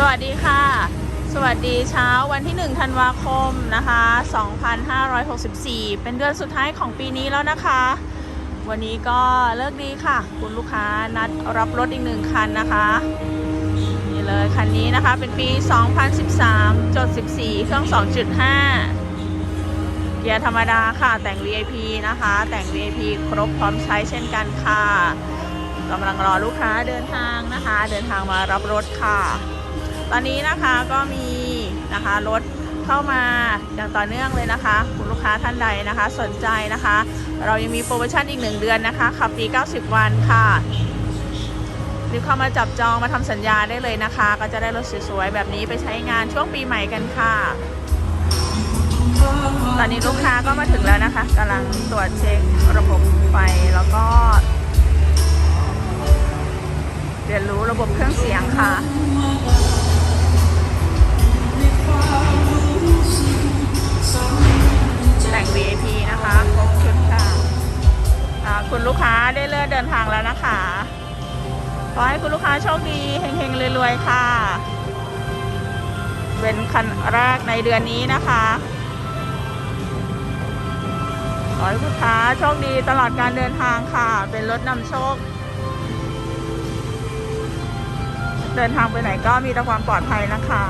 สวัสดีค่ะ สวัสดีเช้าวันที่ 1 ธันวาคมนะคะ 2564 เป็นเดือนสุดท้ายของปีนี้แล้วนะคะ วันนี้ก็เลิกดีค่ะ คุณลูกค้านัดรับรถอีกหนึ่งคันนะคะนี่เลยคันนี้นะคะเป็นปี 2013จด14 เครื่อง 2.5 เกียร์ธรรมดาค่ะ แต่ง VIP นะคะ แต่ง VIP ครบพร้อมใช้เช่นกันค่ะกำลังรอลูกค้าเดินทางนะคะ เดินทางมารับรถค่ะ ตอนนี้นะคะก็มีนะคะรถเข้ามาอย่างต่อเนื่องเลยนะคะ คุณลูกค้าท่านใดนะคะ สนใจนะคะ เรายังมีโปรโมชั่นอีก 1 เดือนนะคะขับฟรี 90 วันค่ะรีบเข้ามาจับจองมาทำสัญญาได้เลยนะคะ ก็จะได้รถสวยๆแบบนี้ไปใช้งานช่วงปีใหม่กันค่ะ ตอนนี้ลูกค้าก็มาถึงแล้วนะคะกำลังตรวจเช็คระบบไฟแล้วก็ เรียนรู้ระบบเครื่องเสียงค่ะ คุณลูกค้าได้เลื่อนเดินทางแล้วนะคะ ขอให้คุณลูกค้าโชคดีเฮงๆรวยๆค่ะ เป็นคันแรกในเดือนนี้นะคะ ขอให้ลูกค้าโชคดีตลอดการเดินทางค่ะ เป็นรถนำโชค เดินทางไปไหนก็มีแต่ความปลอดภัยนะคะ